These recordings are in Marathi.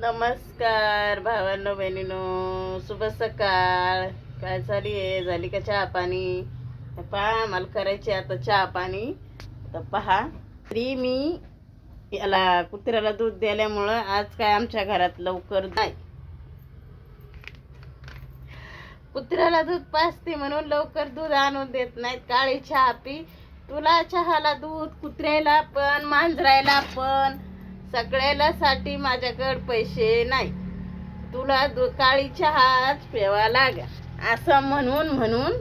नमस्कार भावांनो बहिणीनो. शुभ सकाळ. काय झाली आहे? झाली का चहा पाणी? पहा मला करायची आता चहा पाणी. तर पहा तरी मी याला कुत्र्याला दूध दिल्यामुळं आज काय आमच्या घरात लवकर नाही. कुत्र्याला दूध पाजते म्हणून लवकर दूध आणून देत नाहीत. काळी चहा पी. तुला चहाला दूध कुत्र्याला पण मांजरायला पण. सगळ्याला साठी माझ्याकडे पैसे नाही. तुला दु काळी चहाच प्यावा लागा असं म्हणून म्हणून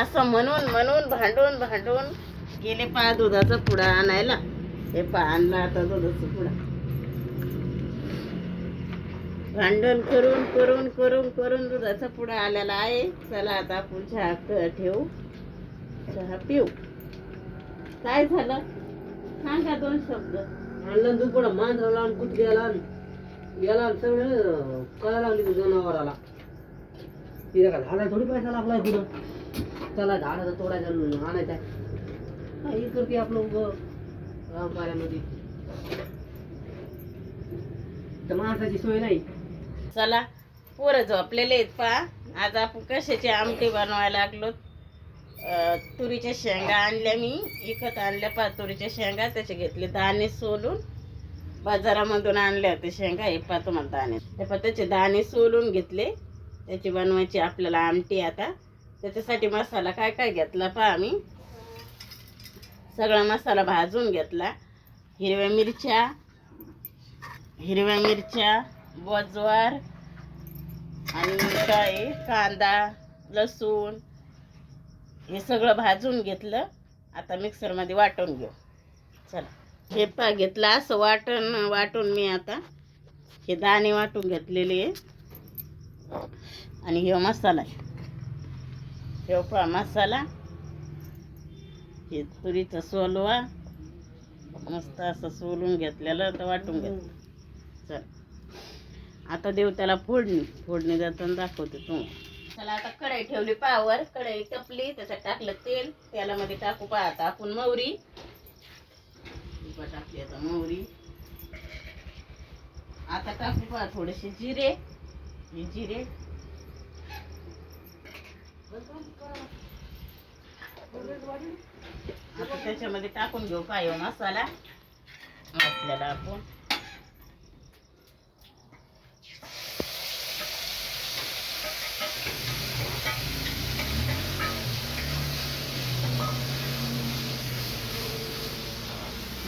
असं म्हणून म्हणून भांडून भांडून गेले पा दुधाचा पुडा आणायला. हे पा आणला आता दुधाचा पुडा. भांडण करून करून करून करून दुधाचा पुडा आलेला आहे. चला आता आपण चहा ठेवू. चहा पिऊ. काय झालं? सांगा दोन शब्द. आणलं तू पण मांजराला आणि कुत्र्याला आणि याला आणि सगळं कळायला लागली तू जनावराला तिला का झाडा थोडी पैसा लागलाय पुढं? चला झाडाचा तोडायचा आणि आणायचा हा, हे करते आपलं उगं रामकार्यामध्ये. तर माणसाची सोय नाही. चला पोरं झोपलेले आहेत पा आज आपण कशाची आमटी बनवायला लागलो? तुरीच्या शेंगा आणल्या मी. विकत आणल्या पा तुरीच्या शेंगा. त्याचे घेतले दाणे सोलून. बाजारामधून आणल्या होत्या शेंगा. हे पा तुम्हाला दाणे. हे पा त्याचे दाणे सोलून घेतले. त्याची बनवायची आपल्याला आमटी आता. त्याच्यासाठी मसाला काय काय घेतला पा आम्ही. सगळा मसाला भाजून घेतला. हिरव्या मिरच्या हिरव्या मिरच्या बोजवार आणि काय? कांदा लसूण हे सगळं भाजून घेतलं. आता मिक्सरमध्ये वाटून घेऊ. चला. हे पा घेतलं असं वाटण वाटून मी आता हे दाणे वाटून घेतलेले आहे. आणि हे मसाला हे पा मसाला. हे तुरीचा सोलवा. मस्त असं सोलून घेतलेलं तर वाटून घेतलं. चल. आता देऊ त्याला फोडणी फोडणी देताना दाखवते तू चला आता कढई ठेवली पावर. कढई तपली त्याच्यात टाकलं तेल. तेलामध्ये टाकू पहा आता आपण मोहरी. टाकली आता मोहरी. आता टाकू पहा थोडेसे जिरे. हे जिरे. आता त्याच्यामध्ये टाकून घेऊ काय मसाला. आपल्याला आपण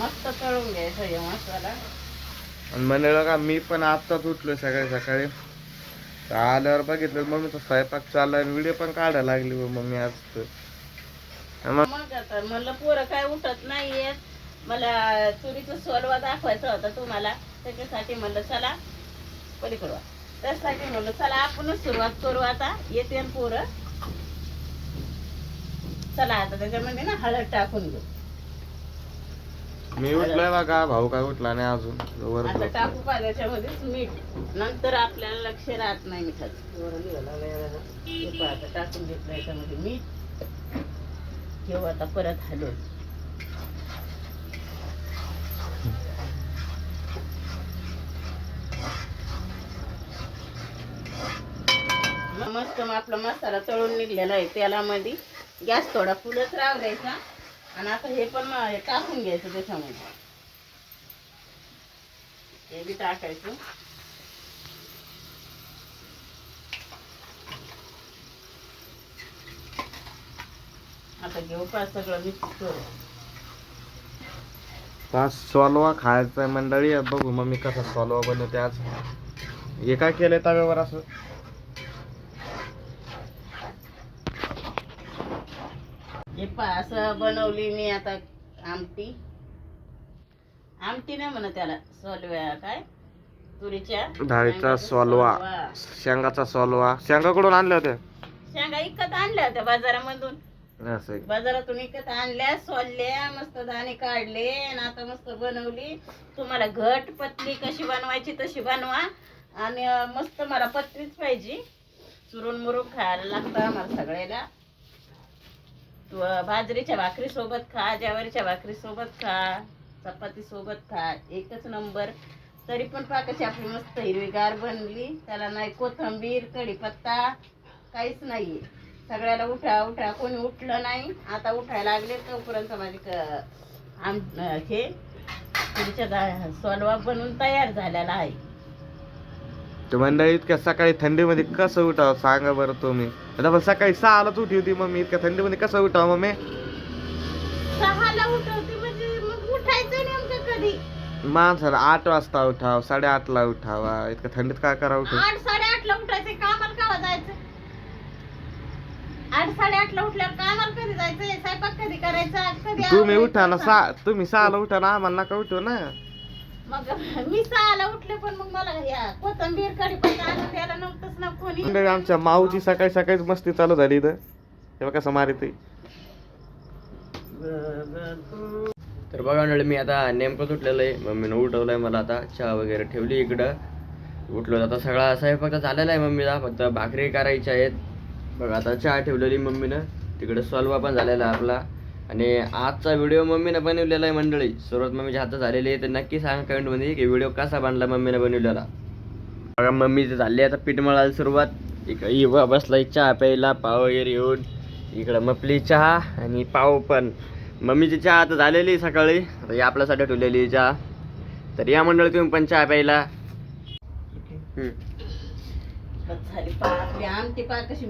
मस्त तळून घ्यायचा हे मसाला. आणि म्हणलं का मी पण आत्ताच उठलो सकाळी सकाळी. तर आल्यावर बघितलं मम्मीचा स्वयंपाक चालला आणि व्हिडिओ पण काढायला लागली बा मम्मी आज तर. मग मग आता म्हणलं पोरं काय उठत नाहीयेत मला तुरीचा सोलवा दाखवायचा होता तुम्हाला. त्याच्यासाठी म्हणलं चला पलीकडवा त्यासाठी म्हणलं चला आपणच सुरुवात करू आता. येते पोरं. चला आता त्याच्यामध्ये ना हळद टाकून घेऊ. मी उठलोय बघा भाऊ काय उठला नाही अजून वर आता झोपलाय. टाकू मीठ? नंतर आपल्याला लक्ष राहत नाही मिठाचं. हे पहा आता टाकून घेतलं याच्यामध्ये मीठ. घेऊ आता परत हलवून. मस्त मग आपला मसाला तळून निघलेला आहे. तेलामध्ये गॅस थोडा फुलच राहू द्यायचा. आणि आता हे पण टाकून घ्यायचं त्याच्यामध्ये. हे बी टाकायचं. आता घेऊ पा सगळं मिक्स करू पाच सोलवा खायचा मंडळी. बघू मम्मी कसा सॉलवा बनवते आज. हे काय केलंय तव्यावर असं? हे असं बनवली मी आता आमटी. आमटी नाही म्हणत त्याला सोलव्या काय? तुरीच्या. डाळीचा सोलवा. शेंगाचा सोलवा. शेंगा कुठून आणल्या होत्या? शेंगा इकत आणल्या होत्या बाजारामधून. असं आहे. बाजारातून इकत आणल्या सोलल्या मस्त दाणे काढले आणि आता मस्त बनवली. तुम्हाला घट पतली कशी बनवायची तशी बनवा. आणि अं, मस्त मला पत्रीच पाहिजे. चुरून मुरून खायला लागतं आम्हाला सगळ्याला. बाजरीच्या भाकरी सोबत खा ज्वारीच्या भाकरी सोबत खा चपाती सोबत खा एकच नंबर. तरी पण पा कशी आपली मस्त हिरवीगार बनली. त्याला नाही कोथंबीर कढीपत्ता काहीच नाहीये. सगळ्याला उठा उठा. कोणी उठलं नाही. आता उठायला लागले. तोपर्यंत माझी आम हे तुमच्या दा- सोलवा बनून तयार झालेला आहे. तर मंडळी इतक्या सकाळी थंडीमध्ये कसं उठावं सांगा बरं तुम्ही. आता पण सकाळी सहालाच उठी होती मम्मी इतक्या थंडीमध्ये कसं उठावं मम्मी? सहाला म्हणजे माणसाला आठ वाजता उठाव साडेआठला उठावा. इतक्या थंडीत काय करावं उठून? आठ साडेआठला उठायचं कामाला कावा जायचं? आठ साडेआठला उठल्यावर कामाला कधी जायचं? स्वयंपाक कधी करायचा? कधी तुम्ही आवरायचं? उठा ना सहा तुम्ही सहाला उठा ना आम्हाला नका उठू ना. मग मी सहाला उठले पण मग कोथंबीर कढीपत्ता आणून द्यायला नव्हतंच ना कोणी. मंडळी आमच्या माऊची सकाळी सकाळीच मस्ती चालू झाली इथं. तेव्हा कसं मारित तर बघा मंडळी मी आता नेमकंच उठलेलं आहे. मम्मीनं उठवलंय मला आता. चहा वगैरे ठेवली इकडं. उठलो आता सगळा स्वयंपाक झालेला आहे मम्मीला फक्त भाकरी करायच्या आहेत. बघा आता चहा ठेवलेली मम्मीनं. तिकडे सॉल्वा पण झालेला आहे आपला. आणि आजचा व्हिडिओ मम्मीनं बनवलेला आहे मंडळी. सुरुवात मम्मीच्या हातात झालेली आहे. तर नक्की सांगा कमेंटमध्ये की व्हिडिओ कसा बनला मम्मीनं बनवलेला. बघा मम्मीचं झाली आता पीठ मळायला सुरुवात. इकडे इवा बसलाय चहा प्यायला पाव वगैरे येऊन इकडं मपली चहा आणि पाव पण. मम्मीची चहा आता झालेली आहे सकाळी. आता ही आपल्यासाठी ठेवलेली चहा. तर या मंडळी तुम्ही पण चहा प्यायला. आमटी पा कशी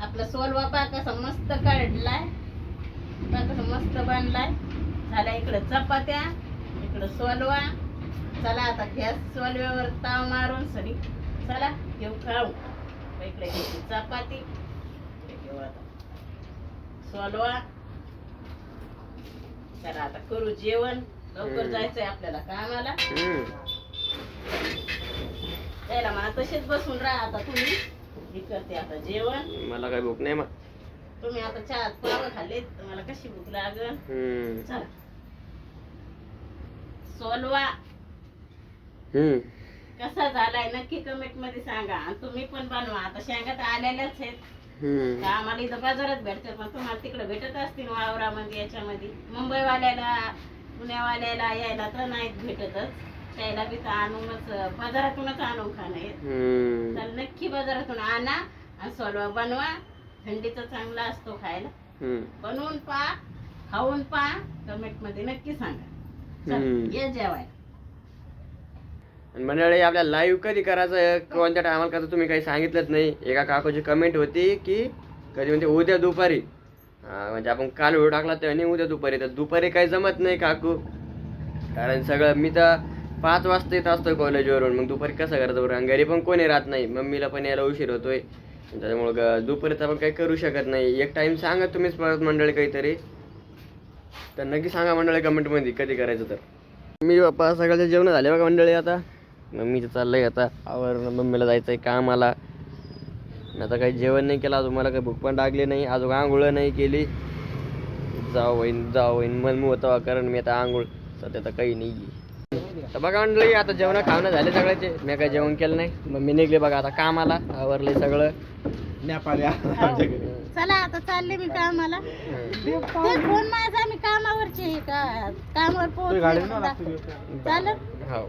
आपला सोलवा पा कसा मस्त काढलाय. पा कसा मस्त बांधलाय झाल्या इकडं चपात्या इकडं सोलवा. चला आता गॅस सोलव्यावर ताव मारून सरी चला घेऊ खाऊ. मग इकडे घ्यायची चपाती. घेऊ आता. सोलवा. चला आता करू जेवण. लवकर. जायचंय आपल्याला कामाला. त्याला मला तसेच बसून राहा आता तुम्ही. मी करते आता जेवण. मला काय भूक नाही मग. तुम्ही आता चहा पाव खाल्ले तुम्हाला कशी भूक लागल. चला. सोलवा. कसा झालाय नक्की कमेंटमध्ये सांगा. आणि तुम्ही पण बनवा. आता शेंगा तर आलेल्याच आहेत. तर आम्हाला इथं बाजारात भेटतात. पण तुम्हाला तिकडे भेटत असतील वावरामध्ये याच्यामध्ये. मुंबईवाल्याला पुण्यावाल्याला यायला तर नाहीत भेटतच. त्याला बी तर आणूनच बाजारातूनच आणून खाणं. तर नक्की बाजारातून आणा आणि सोलवा. बनवा. थंडीचा चांगला असतो खायला. बनवून पा खाऊन पा कमेंटमध्ये नक्की सांगा. ये जेवाय आणि मंडळी आपल्या लाईव्ह कधी करायचं कोणत्या टायमाला करायचं? तुम्ही काही सांगितलंच नाही. एका काकूची कमेंट होती की कधी म्हणजे उद्या दुपारी. म्हणजे आपण काल व्हिडिओ टाकला त्याने उद्या दुपारी. तर दुपारी काही जमत नाही काकू. कारण सगळं मी तर पाच वाजता येत असतो कॉलेजवरून मग दुपारी कसं करायचं बरं? घरी पण कोणी राहत नाही. मम्मीला पण यायला उशीर होतोय. त्याच्यामुळं दुपारी दुपारीचं आपण काही करू शकत नाही. एक टाईम सांगा तुम्हीच परत मंडळी काहीतरी. तर नक्की सांगा मंडळी कमेंटमध्ये कधी करायचं तर. मी बाप्पा सगळ्याचे जेवण झाले बघा मंडळी आता. मम्मीचं चाललंय आता. आवर मम्मीला जायचंय कामाला. आणि आता काही जेवण नाही केलं अजून मला काही भूक पण लागली नाही अजून आंघोळ नाही केली. जाऊ होईन जाऊ होईन मन होतं कारण मी आता आंघोळ सध्या तर काही नाही. तर बघा मंडळी आता जेवण खावणं झाले सगळ्याचे. मी काही जेवण केलं नाही. मम्मी निघले बघा आता कामाला आवरले सगळं. चला आता चालले मी कामाला. ते फोन माझा? मी कामावरचे आहे का? कामावर पोहोचले चालेल? हो.